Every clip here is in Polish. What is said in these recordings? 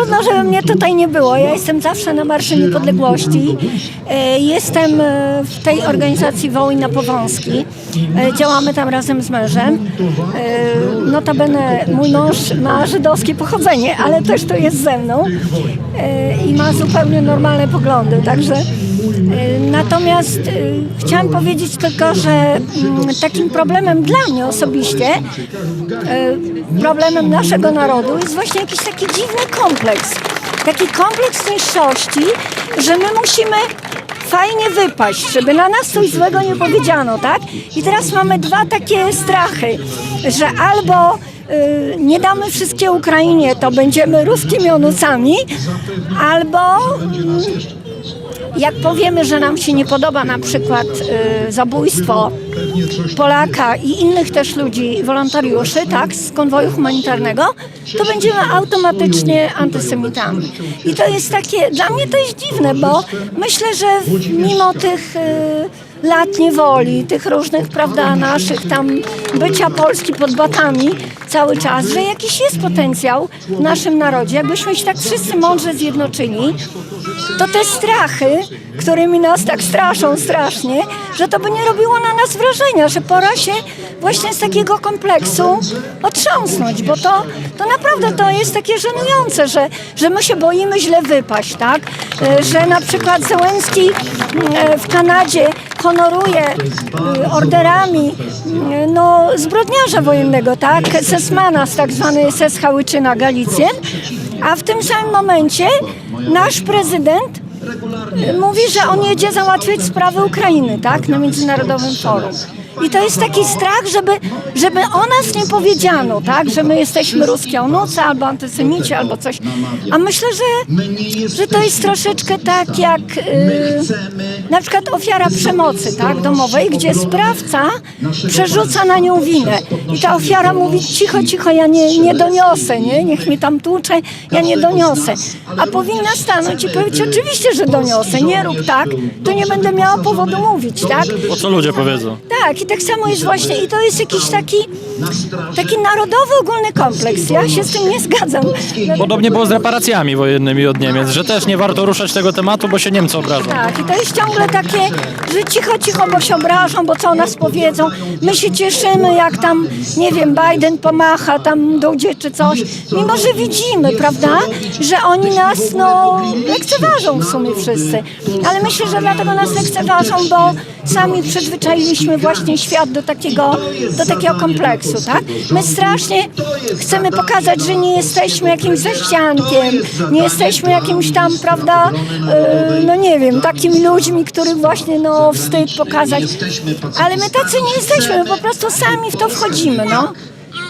trudno, żeby mnie tutaj nie było. Ja jestem zawsze na Marszu Niepodległości. E, Jestem e, w tej organizacji Wołyń na Powązki. E, Działamy tam razem z mężem. Notabene mój mąż ma żydowskie pochodzenie, ale też to jest ze mną i ma zupełnie normalne poglądy, także Natomiast e, chciałam powiedzieć tylko, że mm, takim problemem dla mnie osobiście, e, problemem naszego narodu jest właśnie jakiś taki dziwny kompleks. Taki kompleks niższości, że my musimy fajnie wypaść, żeby na nas coś złego nie powiedziano, tak? I teraz mamy dwa takie strachy, że albo y, nie damy wszystkie Ukrainie, to będziemy ruskimi onucami, albo mm, jak powiemy, że nam się nie podoba na przykład y, zabójstwo Polaka i innych też ludzi, wolontariuszy, tak, z konwoju humanitarnego, to będziemy automatycznie antysemitami. I to jest takie, dla mnie to jest dziwne, bo myślę, że mimo tych y, lat niewoli, tych różnych, prawda, naszych tam bycia Polski pod batami cały czas, że jakiś jest potencjał w naszym narodzie, jakbyśmy się tak wszyscy mądrze zjednoczyli, to te strachy, którymi nas tak straszą strasznie, że to by nie robiło na nas wrażenia, że pora się właśnie z takiego kompleksu otrząsnąć, bo to, to naprawdę to jest takie żenujące, że, że my się boimy źle wypaść, tak? E, Że na przykład Zełenski e, w Kanadzie honoruje e, orderami no, zbrodniarza wojennego, tak? Sesmana tak zwany SS Hałyczyna Galicjen, a w tym samym momencie nasz prezydent mówi, że on jedzie załatwiać sprawy Ukrainy, tak, na Międzynarodowym Forum. I to jest taki strach, żeby, żeby o nas nie powiedziano, tak, że my jesteśmy ruskie onuce, albo antysemici, albo coś. A myślę, że, że to jest troszeczkę tak jak y, na przykład ofiara przemocy, tak, domowej, gdzie sprawca przerzuca na nią winę. I ta ofiara mówi, cicho, cicho, ja nie, nie doniosę, nie, niech mnie tam tłucze, ja nie doniosę. A powinna stanąć i powiedzieć, oczywiście, że doniosę, nie rób tak, to nie będę miała powodu mówić, tak? Co ludzie powiedzą? Tak, i tak samo jest właśnie, i to jest jakiś taki, taki narodowy ogólny kompleks. Ja się z tym nie zgadzam. Podobnie było z reparacjami wojennymi od Niemiec, że też nie warto ruszać tego tematu, bo się Niemcy obrażą. Tak, i to jest ciągle takie, że cicho, cicho, bo się obrażą, bo co o nas powiedzą. My się cieszymy, jak tam, nie wiem, Biden pomacha tam Dudzie czy coś. Mimo, że widzimy, prawda, że oni nas, no, lekceważą w sumie wszyscy. Ale myślę, że dlatego nas lekceważą, bo sami przyzwyczailiśmy właśnie świat do takiego, do takiego kompleksu, tak? My strasznie chcemy pokazać, że nie jesteśmy jakimś ześciankiem, nie jesteśmy jakimś tam, prawda, yy, no nie wiem, takimi ludźmi, których właśnie, no, wstyd pokazać. Ale my tacy nie jesteśmy, my po prostu sami w to wchodzimy, no.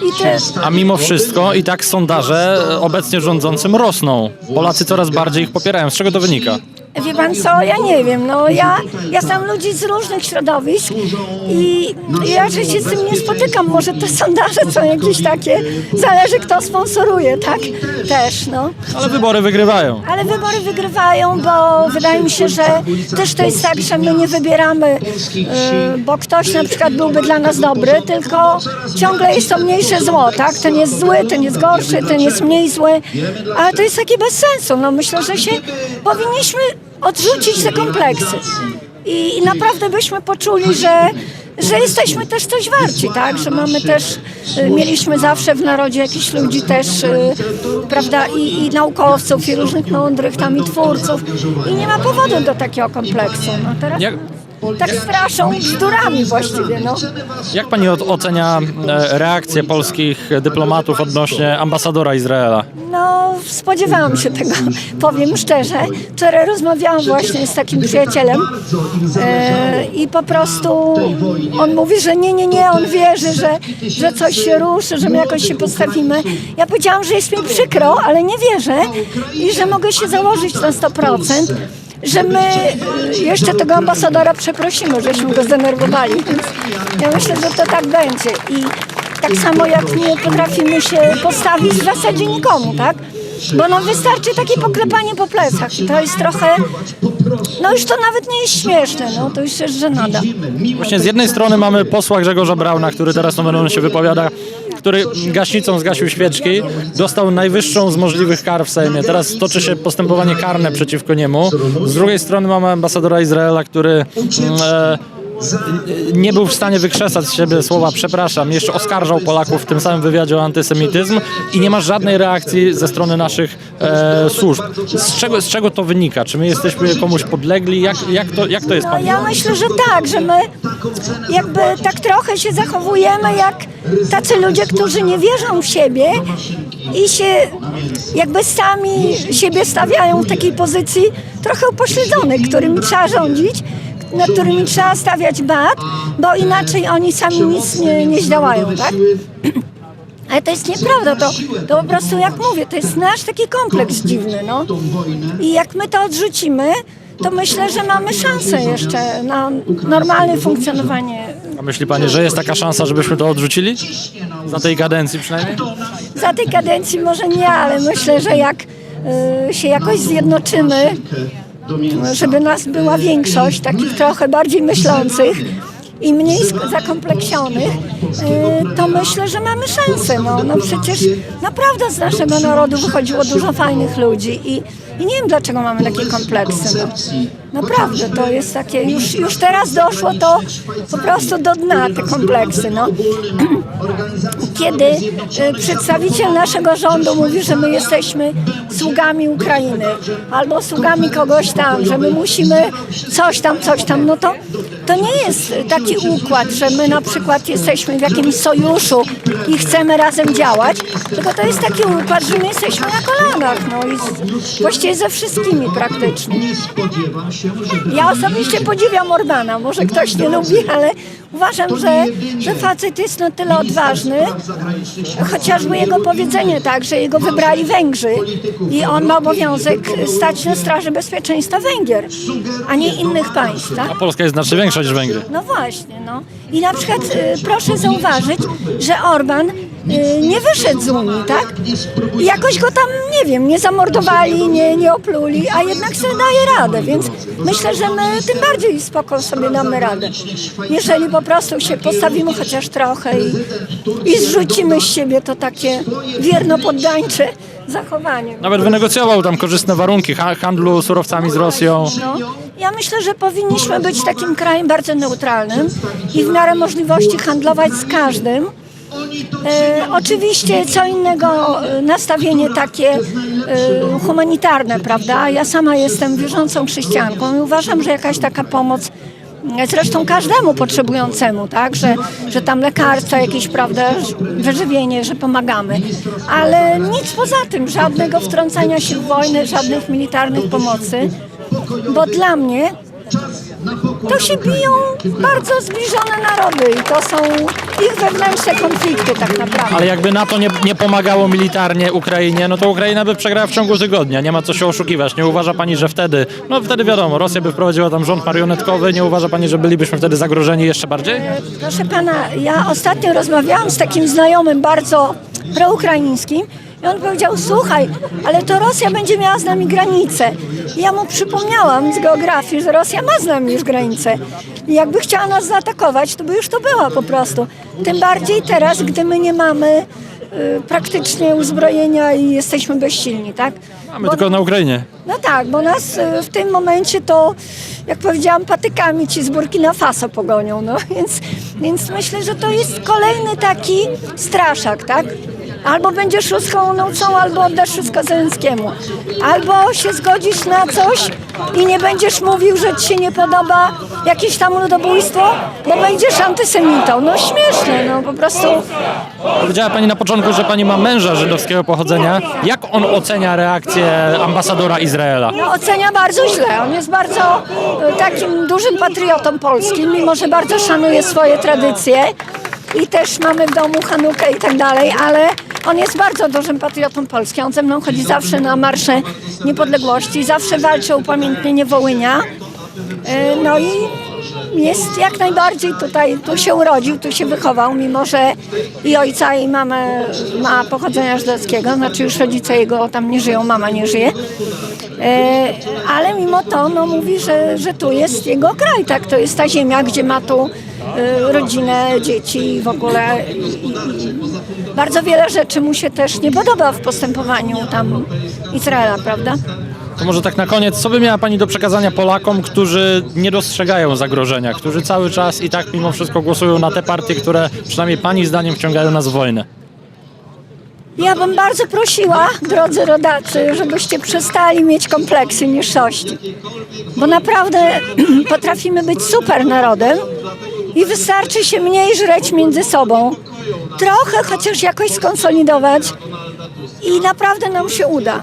I te, A mimo wszystko i tak sondaże obecnie rządzącym rosną. Polacy coraz bardziej ich popierają. Z czego to wynika? Wie pan co, ja nie wiem, no ja, ja znam ludzi z różnych środowisk i ja że się z tym nie spotykam, może te sondaże są jakieś takie, zależy kto sponsoruje, tak, też, no. Ale wybory wygrywają. Ale wybory wygrywają, bo wydaje mi się, że też to jest tak, że my nie wybieramy, y, bo ktoś na przykład byłby dla nas dobry, tylko ciągle jest to mniejsze zło, tak? Ten jest zły, ten jest gorszy, ten jest mniej zły, ale to jest takie bez sensu. No myślę, że się powinniśmy odrzucić te kompleksy i, naprawdę byśmy poczuli, że że jesteśmy też coś warci, tak? Że mamy też, y, mieliśmy zawsze w narodzie jakichś ludzi też, y, prawda, i, i naukowców, i różnych mądrych tam i twórców. I nie ma powodu do takiego kompleksu. No teraz tak straszą bzdurami właściwie, no. Jak pani o- ocenia e, reakcję polskich dyplomatów odnośnie ambasadora Izraela? No, spodziewałam się tego, powiem szczerze. Wczoraj rozmawiałam właśnie z takim przyjacielem e, i po prostu on mówi, że nie, nie, nie, on wierzy, że, że coś się ruszy, że my jakoś się postawimy. Ja powiedziałam, że jest mi przykro, ale nie wierzę i że mogę się założyć na 100%. Że my jeszcze tego ambasadora przeprosimy, żeśmy go zdenerwowali. Ja myślę, że to tak będzie. I tak samo jak nie potrafimy się postawić w zasadzie nikomu, tak? Bo nam wystarczy takie poklepanie po plecach to jest trochę, no już to nawet nie jest śmieszne, no to już jest żenada. Właśnie z jednej strony mamy posła Grzegorza Brauna, który teraz nomen się wypowiada który gaśnicą zgasił świeczki, dostał najwyższą z możliwych kar w Sejmie. Teraz toczy się postępowanie karne przeciwko niemu. Z drugiej strony mamy ambasadora Izraela, który mm, e, nie był w stanie wykrzesać z siebie słowa przepraszam, jeszcze oskarżał Polaków w tym samym wywiadzie o antysemityzm i nie ma żadnej reakcji ze strony naszych e, służb. Z czego, z czego to wynika? Czy my jesteśmy komuś podlegli? Jak, jak, to, jak to jest No pani? ja myślę, że tak, że my jakby tak trochę się zachowujemy jak tacy ludzie, którzy nie wierzą w siebie i się jakby sami siebie stawiają w takiej pozycji trochę upośledzonej, którymi trzeba rządzić, na którymi trzeba stawiać bat, bo inaczej oni sami nic nie, nie zdziałają, tak? Ale to jest nieprawda, to, to po prostu jak mówię, to jest nasz taki kompleks dziwny, no. I jak my to odrzucimy, to myślę, że mamy szansę jeszcze na normalne funkcjonowanie. A myśli pani, że jest taka szansa, żebyśmy to odrzucili? Za tej kadencji przynajmniej? Za tej kadencji może nie, ale myślę, że jak y, się jakoś zjednoczymy, żeby nas była większość takich trochę bardziej myślących i mniej zakompleksionych, y, to myślę, że mamy szansę. No, no przecież naprawdę z naszego narodu wychodziło dużo fajnych ludzi i, i nie wiem dlaczego mamy takie kompleksy. No. Naprawdę, to jest takie, już, już teraz doszło to po prostu do dna, te kompleksy. No. Kiedy y, przedstawiciel naszego rządu mówi, że my jesteśmy sługami Ukrainy albo sługami kogoś tam, że my musimy coś tam, coś tam, no to, to nie jest taki układ, że my na przykład jesteśmy w jakimś sojuszu i chcemy razem działać, tylko to jest taki układ, że my jesteśmy na kolanach, no i z, ze wszystkimi praktycznie. Ja osobiście podziwiam Orbana, może ktoś nie lubi, ale uważam, że, że facet jest na tyle odważny, chociażby jego powiedzenie tak, że jego wybrali Węgrzy i on ma obowiązek stać na straży bezpieczeństwa Węgier, a nie innych państw, tak? A Polska jest znacznie większa niż Węgry. No właśnie, no. I na przykład y, proszę zauważyć, że Orban y, nie wyszedł z Unii, tak? I jakoś go tam, nie wiem, nie zamordowali, nie, nie opluli, a jednak sobie daje radę, więc myślę, że my tym bardziej spoko sobie damy radę. Jeżeli po prostu się postawimy chociaż trochę i, i zrzucimy z siebie to takie wierno-poddańcze zachowanie. Nawet wynegocjował tam korzystne warunki ha- handlu surowcami z Rosją. No, ja myślę, że powinniśmy być takim krajem bardzo neutralnym i w miarę możliwości handlować z każdym. E, oczywiście co innego e, nastawienie takie e, humanitarne, prawda? Ja sama jestem wierzącą chrześcijanką i uważam, że jakaś taka pomoc Zresztą każdemu potrzebującemu, tak, że, że tam lekarstwa jakieś, prawda, wyżywienie, że pomagamy. Ale nic poza tym, żadnego wtrącania się w wojnę, żadnych militarnych pomocy, bo dla mnie to się biją bardzo zbliżone narody i to są ich wewnętrzne konflikty tak naprawdę. Ale jakby NATO nie, nie pomagało militarnie Ukrainie, no to Ukraina by przegrała w ciągu tygodnia. Nie ma co się oszukiwać. Nie uważa pani, że wtedy, no wtedy wiadomo, Rosja by wprowadziła tam rząd marionetkowy. Nie uważa pani, że bylibyśmy wtedy zagrożeni jeszcze bardziej? Proszę pana, ja ostatnio rozmawiałam z takim znajomym bardzo proukraińskim i on powiedział, słuchaj, ale to Rosja będzie miała z nami granicę. I ja mu przypomniałam z geografii, że Rosja ma z nami już granicę. I jakby chciała nas zaatakować, to by już to była po prostu. Tym bardziej teraz, gdy my nie mamy y, praktycznie uzbrojenia i jesteśmy bezsilni, tak? Mamy Bo- tylko na Ukrainie. no tak, bo nas y, w tym momencie to, jak powiedziałam, patykami ci z Burkina Faso pogonią, no więc, więc myślę, że to jest kolejny taki straszak, tak? Albo będziesz ruską nocą, albo oddasz wszystko Zelenskiemu. Albo się zgodzisz na coś i nie będziesz mówił, że ci się nie podoba jakieś tam ludobójstwo, bo będziesz antysemitą. No śmieszne, no po prostu. Powiedziała pani na początku, że pani ma męża żydowskiego pochodzenia. Jak on ocenia reakcję ambasadora Izraela? No, ocenia bardzo źle. On jest bardzo e, takim dużym patriotą polskim, mimo że bardzo szanuje swoje tradycje i też mamy w domu Hanukę i tak dalej, ale on jest bardzo dużym patriotą polskim. On ze mną chodzi zawsze na marsze niepodległości, zawsze walczy o upamiętnienie Wołynia. E, No i jest jak najbardziej tutaj, tu się urodził, tu się wychował, mimo że i ojca i mamę ma pochodzenia żydowskiego, znaczy już rodzice jego tam nie żyją, mama nie żyje. E, ale mimo to no, mówi, że, że tu jest jego kraj, tak, to jest ta ziemia, gdzie ma tu e, rodzinę, dzieci w ogóle. I, i, i bardzo wiele rzeczy mu się też nie podoba w postępowaniu tam Izraela, prawda? To może tak na koniec, co by miała Pani do przekazania Polakom, którzy nie dostrzegają zagrożenia, którzy cały czas i tak mimo wszystko głosują na te partie, które przynajmniej Pani zdaniem wciągają nas w wojnę? Ja bym bardzo prosiła, drodzy rodacy, żebyście przestali mieć kompleksy niższości. Bo naprawdę potrafimy być super narodem i wystarczy się mniej żreć między sobą. Trochę chociaż jakoś skonsolidować i naprawdę nam się uda.